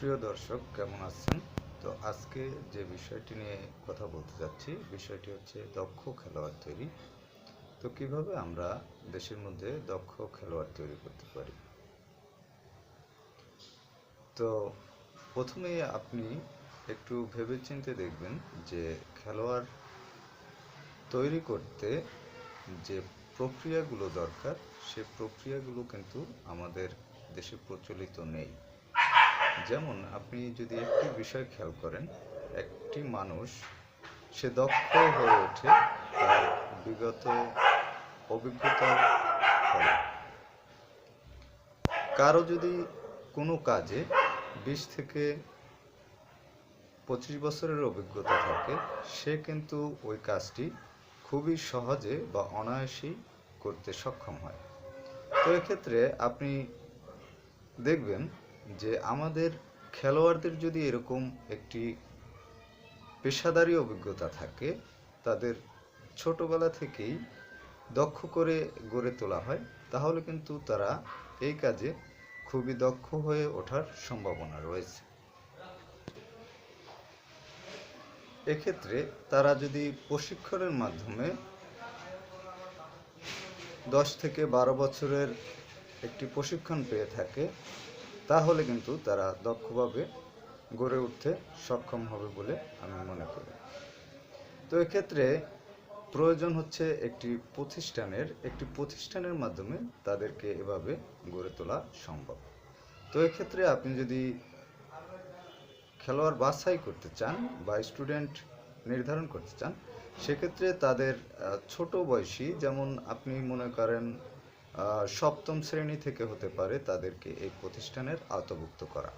প্রিয় দর্শক, কেমন আছেন? তো আজকে যে বিষয়টি নিয়ে কথা বলতে যাচ্ছি, বিষয়টি হচ্ছে দক্ষ খেলোয়াড় তৈরি। তো কীভাবে আমরা দেশের মধ্যে দক্ষ খেলোয়াড় তৈরি করতে পারি? তো প্রথমে আপনি একটু ভেবেচিন্তে দেখবেন যে খেলোয়াড় তৈরি করতে যে প্রক্রিয়াগুলো দরকার, সে প্রক্রিয়াগুলো কিন্তু আমাদের দেশে প্রচলিত নেই। যেমন আপনি যদি একটি বিষয় খেয়াল করেন, একটি মানুষ সে দক্ষ হয়ে ওঠে তার বিগত অভিজ্ঞতার ফলে। কারও যদি কোনো কাজে বিশ থেকে পঁচিশ বছরের অভিজ্ঞতা থাকে, সে কিন্তু ওই কাজটি খুবই সহজে বা অনায়াসেই করতে সক্ষম হয়। তো এক্ষেত্রে আপনি দেখবেন যে আমাদের খেলোয়াড়দের যদি এরকম একটি পেশাদারি অভিজ্ঞতা থাকে, তাদের ছোটবেলা থেকেই দক্ষ করে গড়ে তোলা হয়, তাহলে কিন্তু তারা এই কাজে খুবই দক্ষ হয়ে ওঠার সম্ভাবনা রয়েছে। এক্ষেত্রে তারা যদি প্রশিক্ষণের মাধ্যমে দশ থেকে বারো বছরের একটি প্রশিক্ষণ পেয়ে থাকে তাহলে কিন্তু তারা দক্ষভাবে গড়ে উঠতে সক্ষম হবে বলে আমি মনে করি। তো এক্ষেত্রে প্রয়োজন হচ্ছে একটি প্রতিষ্ঠানের একটি প্রতিষ্ঠানের মাধ্যমে তাদেরকে এভাবে গড়ে তোলা সম্ভব। তো এক্ষেত্রে আপনি যদি খেলোয়াড় বাছাই করতে চান বা স্টুডেন্ট নির্ধারণ করতে চান, সেক্ষেত্রে তাদের ছোট বয়সী, যেমন আপনি মনে করেন সপ্তম শ্রেণি থেকে হতে পারে তাদেরকে এই প্রতিষ্ঠানের আওতাভুক্ত করা।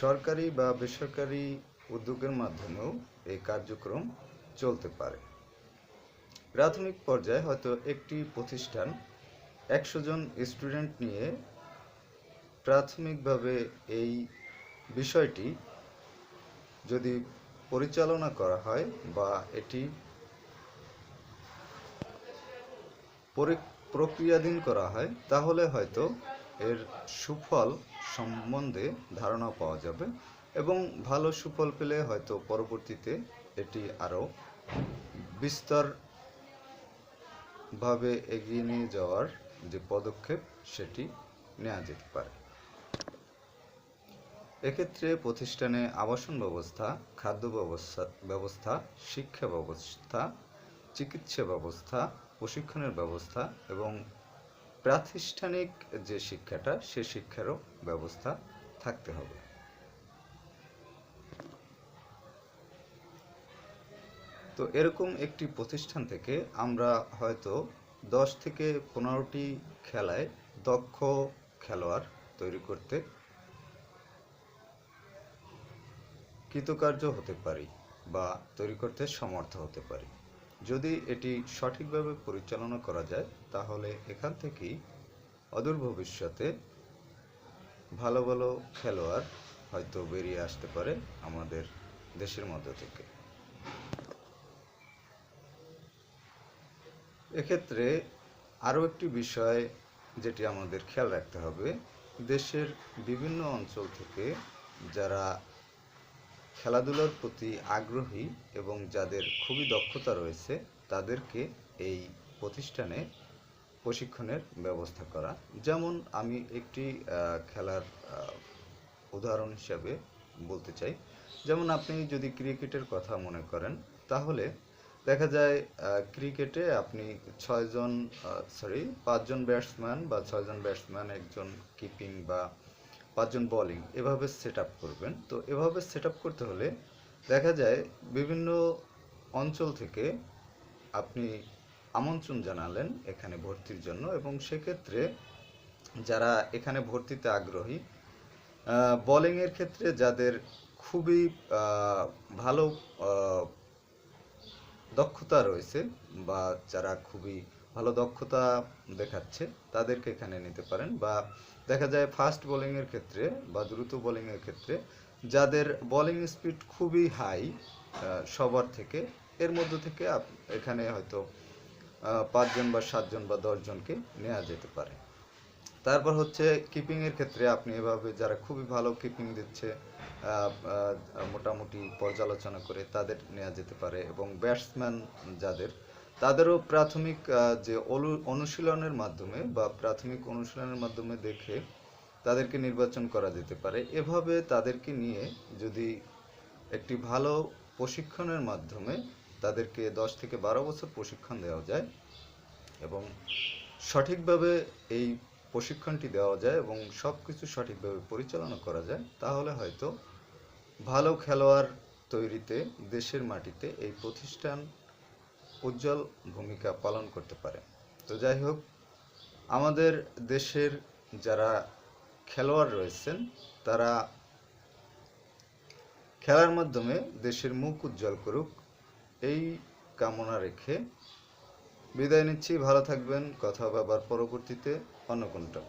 সরকারি বা বেসরকারি উদ্যোগের মাধ্যমেও এই কার্যক্রম চলতে পারে। প্রাথমিক পর্যায়ে হয়তো একটি প্রতিষ্ঠান একশো জন স্টুডেন্ট নিয়ে প্রাথমিকভাবে এই বিষয়টি যদি পরিচালনা করা হয় বা এটি পরি- প্রক্রিয়াধীন করা হয়, তাহলে হয়তো এর সুফল সম্বন্ধে ধারণা পাওয়া যাবে এবং ভালো সুফল পেলে হয়তো পরবর্তীতে এটি আরও বিস্তর ভাবে এগিয়ে নিয়ে যাওয়ার যে পদক্ষেপ, সেটি নেওয়া যেতে পারে। এক্ষেত্রে প্রতিষ্ঠানে আবাসন ব্যবস্থা, খাদ্য ব্যবস্থা ব্যবস্থা, শিক্ষা ব্যবস্থা, চিকিৎসা ব্যবস্থা প্রশিক্ষণের ব্যবস্থা এবং প্রাতিষ্ঠানিক যে শিক্ষাটা, সে শিক্ষারও ব্যবস্থা থাকতে হবে। তো এরকম একটি প্রতিষ্ঠান থেকে আমরা হয়তো দশ থেকে পনেরোটি খেলায় দক্ষ খেলোয়াড় তৈরি করতে কৃতকার্য হতে পারি বা তৈরি করতে সমর্থ হতে পারি। যদি এটি সঠিকভাবে পরিচালনা করা যায়, তাহলে এখান থেকেই অদূর ভবিষ্যতে ভালো ভালো খেলোয়াড় হয়তো বেরিয়ে আসতে পারে আমাদের দেশের মধ্য থেকে। এক্ষেত্রে আরও একটি বিষয় যেটি আমাদের খেয়াল রাখতে হবে, দেশের বিভিন্ন অঞ্চল থেকে যারা খেলাধুলার প্রতি আগ্রহী এবং যাদের খুবই দক্ষতা রয়েছে, তাদেরকে এই প্রতিষ্ঠানে প্রশিক্ষণের ব্যবস্থা করা। যেমন আমি একটি খেলার উদাহরণ হিসাবে বলতে চাই। যেমন আপনি যদি ক্রিকেটের কথা মনে করেন, তাহলে দেখা যায় ক্রিকেটে আপনি ছয়জন সরি, পাঁচজন ব্যাটসম্যান বা ছয়জন ব্যাটসম্যান, একজন কিপিং বা পাঁচজন বোলিং এভাবে সেট করবেন। তো এভাবে সেট করতে হলে দেখা যায় বিভিন্ন অঞ্চল থেকে আপনি আমন্ত্রণ জানালেন এখানে ভর্তির জন্য এবং সেক্ষেত্রে যারা এখানে ভর্তিতে আগ্রহী বোলিংয়ের ক্ষেত্রে যাদের খুবই ভালো দক্ষতা রয়েছে বা যারা খুবই ভালো দক্ষতা দেখাচ্ছে, তাদেরকে এখানে নিতে পারেন বা দেখা যায় ফাস্ট বোলিংয়ের ক্ষেত্রে বা দ্রুত বোলিংয়ের ক্ষেত্রে যাদের বোলিং স্পিড খুবই হাই সবার থেকে, এর মধ্য থেকে এখানে হয়তো পাঁচজন বা সাতজন বা দশজনকে নেওয়া যেতে পারে। তারপর হচ্ছে কিপিংয়ের ক্ষেত্রে আপনি এভাবে যারা খুবই ভালো কিপিং দিচ্ছে মোটামুটি পর্যালোচনা করে তাদের নেওয়া যেতে পারে এবং ব্যাটসম্যান যাদের তাদেরও প্রাথমিক যে অনুশীলনের মাধ্যমে বা প্রাথমিক অনুশীলনের মাধ্যমে দেখে তাদেরকে নির্বাচন করা যেতে পারে। এভাবে তাদেরকে নিয়ে যদি একটি ভালো প্রশিক্ষণের মাধ্যমে তাদেরকে দশ থেকে বারো বছর প্রশিক্ষণ দেওয়া যায় এবং সঠিকভাবে এই প্রশিক্ষণটি দেওয়া যায় এবং সব কিছু সঠিকভাবে পরিচালনা করা যায়, তাহলে হয়তো ভালো খেলোয়াড় তৈরিতে দেশের মাটিতে এই প্রতিষ্ঠান উজ্জ্বল ভূমিকা পালন করতে পারে। তো যাই হোক, আমাদের দেশের যারা খেলোয়াড় রয়েছেন, তারা খেলার মাধ্যমে দেশের মুখ উজ্জ্বল করুক, এই কামনা রেখে বিদায় নিচ্ছি। ভালো থাকবেন। কথা হবে আবার পরবর্তীতে অন্য কোনটা